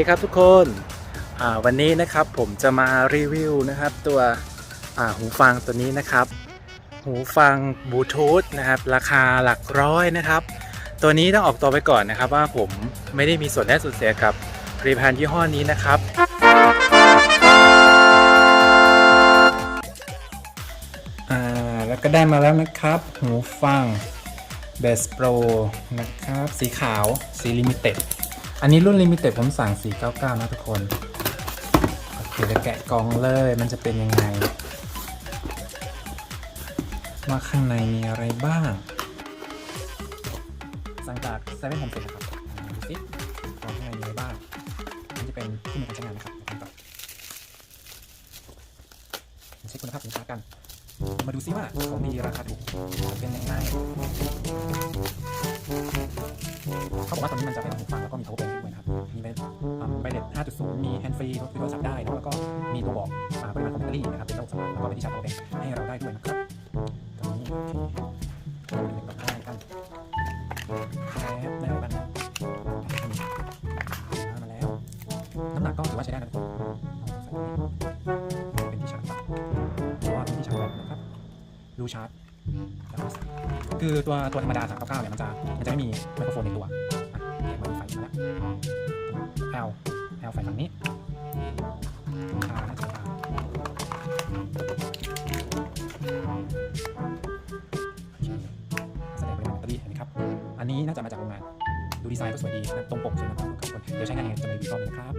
สวัสดีครับทุกคนวันนี้นะครับผมจะมารีวิวนะครับตัวหูฟังตัวนี้นะครับ หูฟังบลูทูธนะครับราคาหลักร้อยนะครับ ตัวนี้ต้องออกตัวไปก่อนนะครับ ว่าผมไม่ได้มีส่วนได้ส่วนเสียกับผลิตภัณฑ์ยี่ห้อนี้นะครับ แล้วก็ได้มาแล้วนะครับ หูฟัง b e s Pro นะครับ สีขาว สีลิมิเต็ด อันนี้รุ่นลิมิเต็ดผมสั่ง 499 นะทุกคน โอเคจะแกะกล่องเลย มันจะเป็นยังไง ว่าข้างในมีอะไรบ้าง สั่งจากเซเว่นโฮมเซ็ตนะครับดูสิของข้างในมีอะไรบ้าง มันจะเป็นที่มีการใช้งานนะครับมก่อนมาเช็คคุณภาพสินค้ากัน มาดูซิว่าของดีราคาถูกเป็นยังไง เขาบอกว่าตอนนี้มันจะเป็นหูฟังแล้วก็มี power bank ด้วยนะครับ มีเป็นไบเลต5.0 มีแฮนด์ฟรีคุยโทรศัพท์ได้นะแล้วก็มีตัวบอกปริมาณของแบตเตอรี่นะครับเป็นระบบสำรองแล้วก็เป็นที่ชาร์จ power bank ให้เราได้ด้วยนะครับตรงนี้เปดูกับข้ากันแป๊บได้อะไรบ้างมาแล้วน้ำหนักก็ถือว่าใช้ได้นะทุกคนเป็นที่ชาร์จเพราะว่าเป็นที่ชาร์จแบตนะครับดูชาร์จแล้วก็ใส่ คือตัวตัวธรรมดา399เนี่ยมันจะมันจะไม่มีไมโครโฟนในตัวเดี๋ยวมาดูไฟมาแล้ว L L ไฟฝั่งนี้น่าจะทาโอเคแสดงปริมาณแบตเตอรี่เห็นไหมครับ อันนี้น่าจะมาจากโรงงาน ดูดีไซน์ก็สวยดีนะตรงปกสวยนะครับทุกคนเดี๋ยวใช้งานยังไงจะมารีวิวรอบนึงนะครับ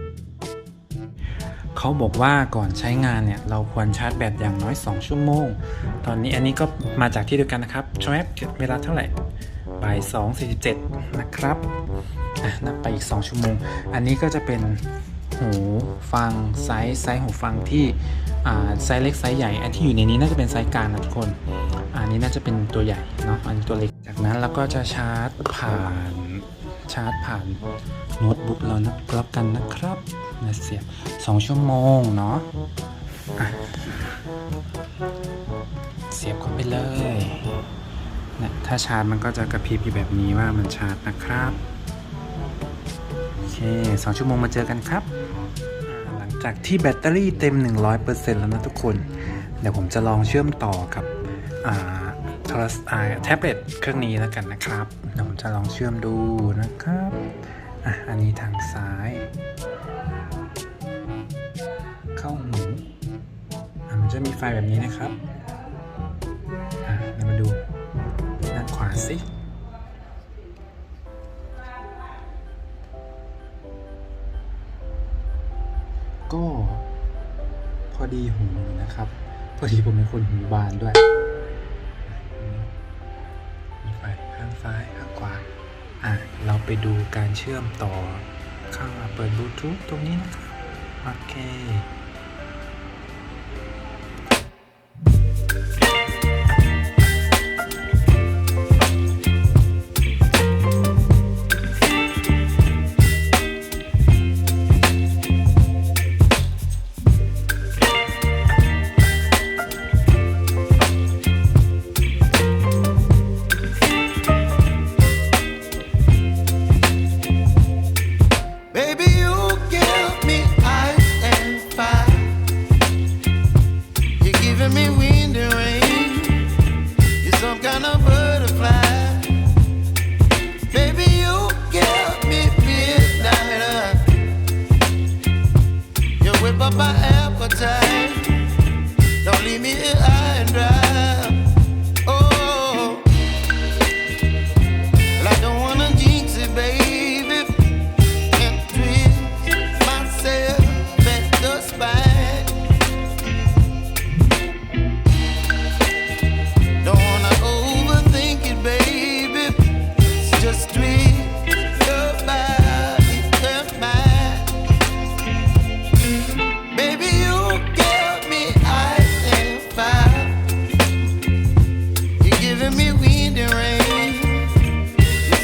เขาบอกว่าก่อนใช้งานเนี่ย เราควรชาร์จแบตอย่างน้อย 2 ชั่วโมง ตอนนี้อันนี้ก็มาจากที่เดียวกันนะครับชแวบเวลาเท่าไหร่บ่าย2.47 นะครับอะนับไปอีก 2 ชั่วโมง อันนี้ก็จะเป็นหูฟังไซส์ไซส์หูฟังที่ไซส์เล็กไซส์ใหญ่ อันที่อยู่ในนี้น่าจะเป็นไซส์กลางนะทุกคน อันนี้น่าจะเป็นตัวใหญ่เนาะ อันนี้ตัวเล็ก จากนั้นเราก็จะชาร์จผ่านชาร์จผ่านโน้ตบุ๊กเรานะแล้วกันนะครับ นะเสียบ2ชั่วโมงเนาะะเสียบเข้าไปเลยนะถ้าชาร์จมันก็จะกระพริบอยู่แบบนี้ว่ามันชาร์จนะครับโอเค2ชั่วโมงมาเจอกันครับ หลังจากที่แบตเตอรี่เต็ม 100%แล้วนะทุกคน เดี๋ยวผมจะลองเชื่อมต่อกับโทรศัพท์แท็บเล็ตเครื่องนี้แล้วกันนะครับเดี๋ยวผมจะลองเชื่อมดูนะครับอะอันนี้ทางซ้าย จะมีไฟแบบนี้นะครับเดี๋ยวมาดูด้านขวาสิก็พอดีหูนะครับ พอดีผมเป็นคนหูบานด้วย มีไฟข้างซ้ายข้างขวาอะเราไปดูการเชื่อมต่อข้างเปิดบลูทูธตรงนี้นะครับ โอเค me. We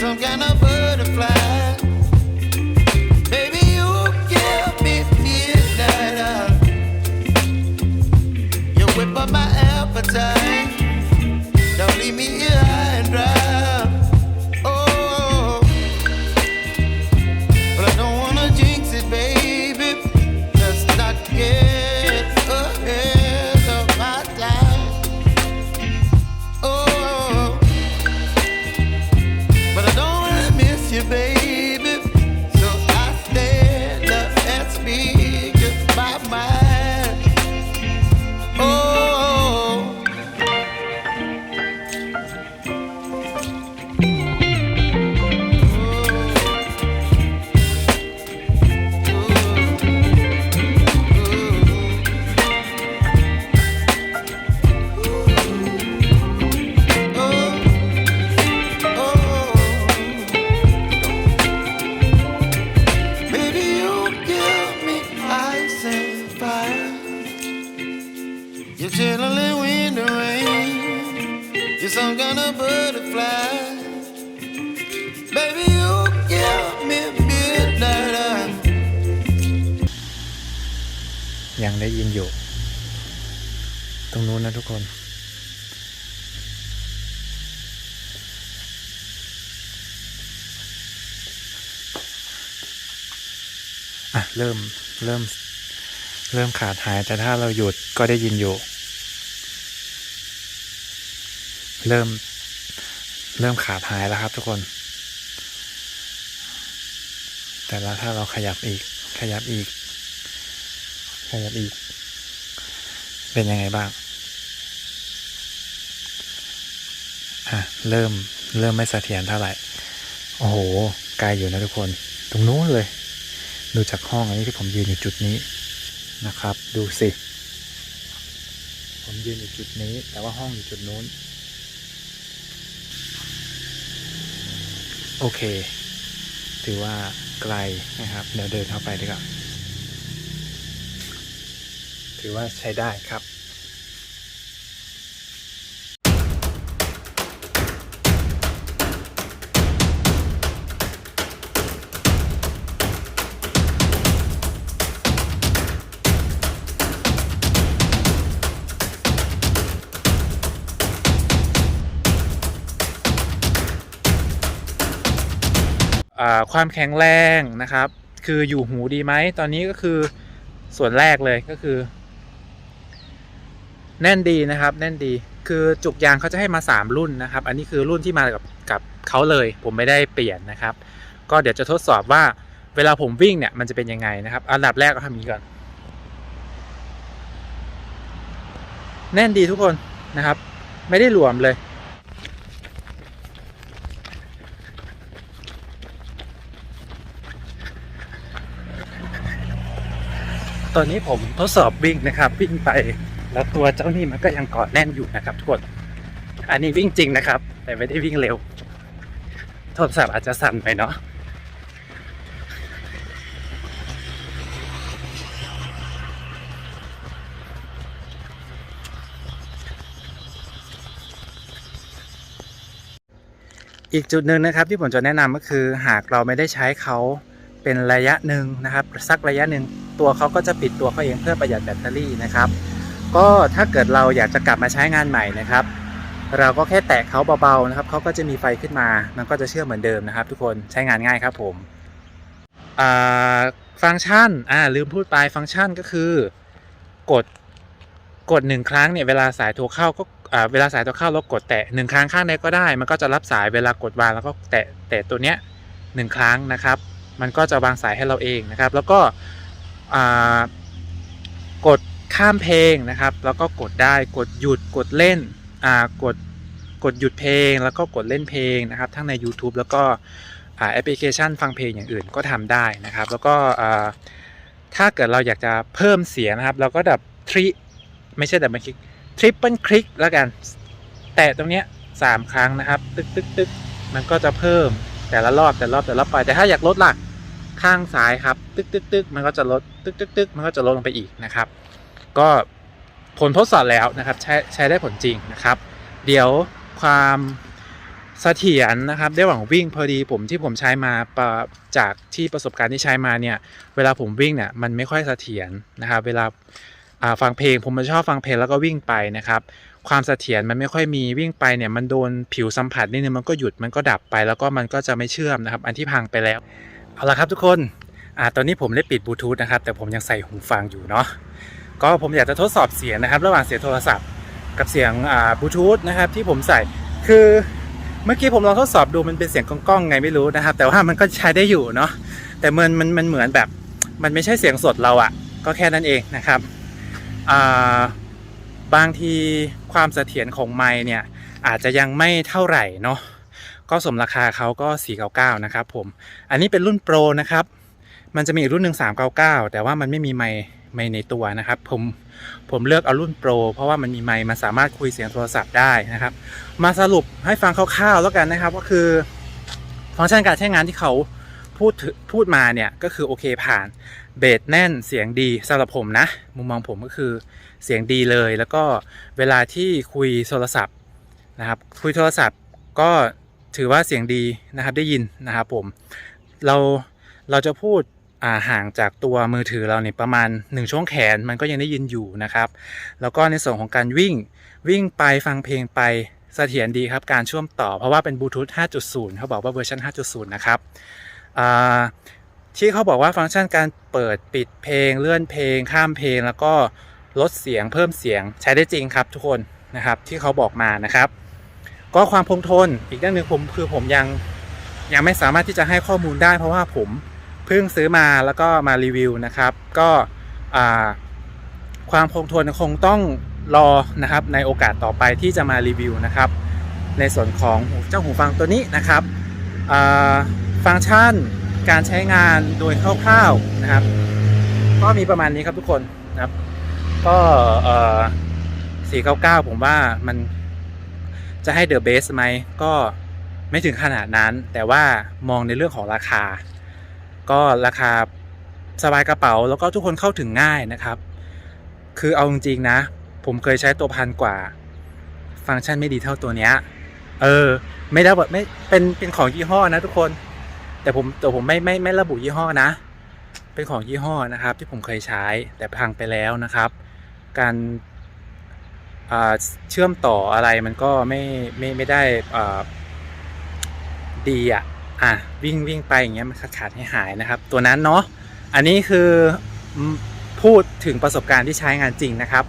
some kind of ยังได้ยินอยู่ ตรงนู้นนะทุกคน อะ เริ่มเริ่ม เริ่มขาดหายแต่ถ้าเราหยุดก็ได้ยินอยู่ เริ่ม เริ่มขาดหายแล้วครับทุกคน แต่ละถ้าเราขยับอีกขยับอีก ขยับอีก เป็นยังไงบ้าง อะ เริ่มเริ่มไม่เสถียรเท่าไหร่ โอ้โหไกลอยู่นะทุกคน ตรงนู้นเลย ดูจากห้องอันนี้ที่ผมยืนอยู่จุดนี้นะครับ ดูสิ ผมยืนอยู่จุดนี้ แต่ว่าห้องอยู่จุดนู้น โอเค ถือว่าไกลนะครับ เดี๋ยวเดินเข้าไปดีกว่า ถือว่าใช้ได้ครับความแข็งแรงนะครับ คืออยู่หูดีไหม ตอนนี้ก็คือส่วนแรกเลยก็คือ แน่นดีนะครับ แน่นดีคือจุกยางเขาจะให้มา 3 รุ่นนะครับ อันนี้คือรุ่นที่มากับกับเขาเลย ผมไม่ได้เปลี่ยนนะครับ ก็เดี๋ยวจะทดสอบว่าเวลาผมวิ่งเนี่ยมันจะเป็นยังไงนะครับ อันดับแรกก็ทำอย่างนี้ก่อน แน่นดีทุกคนนะครับ ไม่ได้หลวมเลยตอนนี้ผมทดสอบวิ่งนะครับ วิ่งไป แล้วตัวเจ้านี่มันก็ยังเกาะแน่นอยู่นะครับทุกคน อันนี้วิ่งจริงนะครับ แต่ไม่ได้วิ่งเร็ว โทรศัพท์อาจจะสั่นไปเนาะอีกจุดหนึ่งนะครับที่ผมจะแนะนำก็คือหากเราไม่ได้ใช้เขาเป็นระยะหนึ่งนะครับสักระยะหนึ่งตัวเขาก็จะปิดตัวเขาเองเพื่อประหยัดแบตเตอรี่นะครับ ก็ถ้าเกิดเราอยากจะกลับมาใช้งานใหม่นะครับ เราก็แค่แตะเขาเบาๆนะครับเขาก็จะมีไฟขึ้นมา มันก็จะเชื่อมเหมือนเดิมนะครับ ทุกคนใช้งานง่ายครับผมฟังก์ชันอ่าลืมพูดไปฟังก์ชันก็คือกดกดหนึ่งครั้งเนี่ยเวลาสายโทรเข้าก็เวลาสายโทรเข้าเรากดแตะหนึ่งครั้งข้างใดก็ได้ มันก็จะรับสายเวลากดวางแล้วก็แตะแตะตัวเนี้ยหนึ่งครั้งนะครับ มันก็จะวางสายให้เราเองนะครับ แล้วก็กด ข้ามเพลงนะครับ แล้วก็กดได้กดหยุดกดเล่นอ่ากดกดหยุดเพลง แล้วก็กดเล่นเพลงนะครับ ทั้งใน YouTube แล้วก็แอปพลิเคชันฟังเพลงอย่างอื่นก็ทำได้นะครับ แล้วก็ถ้าเกิดเราอยากจะเพิ่มเสียงนะครับ เราก็ดับทริไม่ใช่ดับเบิลคลิกทริปเปิลคลิกแล้วกัน แตะตรงเนี้ยสามครั้งนะครับ ตึกตึกตึกมันก็จะเพิ่มแต่ละรอบแต่ละรอบแต่ละรอบไป แต่ถ้าอยากลดล่ะข้างซ้ายครับ ตึกตึกตึกมันก็จะลดตึกตึกตึกมันก็จะลดลงไปอีกนะครับ ก็ผลทดสอบแล้วนะครับใช้ใช้ได้ผลจริงนะครับ เดี๋ยวความเสถียรนะครับ ได้หวังวิ่งพอดีผมที่ผมใช้มาจากที่ประสบการณ์ที่ใช้มาเนี่ย เวลาผมวิ่งเนี่ยมันไม่ค่อยเสถียรนะครับ เวลาาฟังเพลงผมมันชอบฟังเพลงแล้วก็วิ่งไปนะครับ ความเสถียรมันไม่ค่อยมีวิ่งไปเนี่ยมันโดนผิวสัมผัสนิดนึงมันก็หยุดมันก็ดับไปแล้วก็มันก็จะไม่เชื่อมนะครับ อันที่พังไปแล้ว เอาละครับทุกคนอตอนนี้ผมได้ปิดบลูทูธนะครับแต่ผมยังใส่หูฟังอยู่เนาะ ก็ผมอยากจะทดสอบเสียงนะครับ ระหว่างเสียงโทรศัพท์กับเสียงบลูทูธนะครับที่ผมใส่คือเมื่อกี้ผมลองทดสอบดูมันเป็นเสียงก้องๆไงไม่รู้นะครับ แต่ว่ามันก็ใช้ได้อยู่เนาะแต่มันมันมันเหมือนแบบมันไม่ใช่เสียงสดเราอะก็แค่นั้นเองนะครับบางทีความเสถียรของไมค์เนี่ยอาจจะยังไม่เท่าไหร่เนาะก็สมราคาเขาก็ 499 นะครับผม อันนี้เป็นรุ่นโปรนะครับ มันจะมีอีกรุ่นหนึ่ง399 แต่ว่ามันไม่มีไมค์ ไมในตัวนะครับ ผมผมเลือกเอารุ่นโปรเพราะว่ามันมีไมค์มันสามารถคุยเสียงโทรศัพท์ได้นะครับ มาสรุปให้ฟังคร่าวๆแล้วกันนะครับ ก็คือฟังก์ชันการใช้งานที่เขาพูดพูดมาเนี่ยก็คือโอเคผ่านเบสแน่นเสียงดีสำหรับผมนะ มุมมองผมก็คือเสียงดีเลย แล้วก็เวลาที่คุยโทรศัพท์นะครับคุยโทรศัพท์ก็ถือว่าเสียงดีนะครับได้ยินนะครับผมเราเราจะพูด ห่างจากตัวมือถือเราเนี่ยประมาณ 1 ช่วงแขนมันก็ยังได้ยินอยู่นะครับ แล้วก็ในส่วนของการวิ่งวิ่งไปฟังเพลงไปเสถียรดีครับ การเชื่อมต่อเพราะว่าเป็นบลูทูธ 5.0 เขาบอกว่าเวอร์ชัน5.0 นะครับที่เขาบอกว่าฟังก์ชันการเปิดปิดเพลง เลื่อนเพลง ข้ามเพลง แล้วก็ลดเสียงเพิ่มเสียงใช้ได้จริงครับทุกคนนะครับที่เขาบอกมานะครับ ก็ความคงทนอีกเรื่องหนึ่งผมคือผมยังยังไม่สามารถที่จะให้ข้อมูลได้เพราะว่าผม เพิ่งซื้อมาแล้วก็มารีวิวนะครับ ก็ความคงทนคงต้องรอนะครับในโอกาสต่อไปที่จะมารีวิวนะครับ ในส่วนของเจ้าหูฟังตัวนี้นะครับฟังก์ชันการใช้งานโดยคร่าวๆนะครับ ก็มีประมาณนี้ครับทุกคนนะครับ ก็499 ผมว่ามันจะให้เดอะเบสไหมก็ไม่ถึงขนาดนั้น แต่ว่ามองในเรื่องของราคา ก็ราคาสบายกระเป๋าแล้วก็ทุกคนเข้าถึงง่ายนะครับ คือเอาจริงๆนะ ผมเคยใช้ตัวพันกว่า ฟังก์ชันไม่ดีเท่าตัวเนี้ย เออ ไม่ได้แบบไม่เป็นเป็นของยี่ห้อนะทุกคน แต่ผมแต่ผมไม่ไม่ไม่ระบุยี่ห้อนะ เป็นของยี่ห้อนะครับ ที่ผมเคยใช้แต่พังไปแล้วนะครับ การเชื่อมต่ออะไรมันก็ไม่ไม่ไม่ได้ดีอะ อะวิ่งวิ่งไปอย่างเงี้ยมันขาดขาดให้หายนะครับ ตัวนั้นเนาะอันนี้คือพูดถึงประสบการณ์ที่ใช้งานจริงนะครับ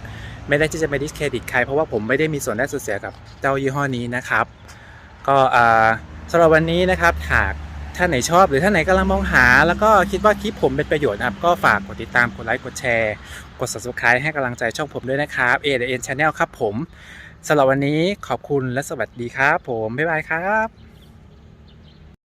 ไม่ได้ที่จะไปดิสเครดิตใคร เพราะว่าผมไม่ได้มีส่วนได้ส่วนเสียกับเจ้ายี่ห้อนี้นะครับ ก็สำหรับวันนี้นะครับหากท่านไหนชอบหรือท่านไหนกำลังมองหา แล้วก็คิดว่าคลิปผมเป็นประโยชน์นะครับก็ฝากกดติดตามกดไลค์กดแชร์ กด subscribe ให้กำลังใจช่องผมด้วยนะครับ A N Channel ครับผมสำหรับวันนี้ขอบคุณและสวัสดีครับ ผมบ๊ายบายครับ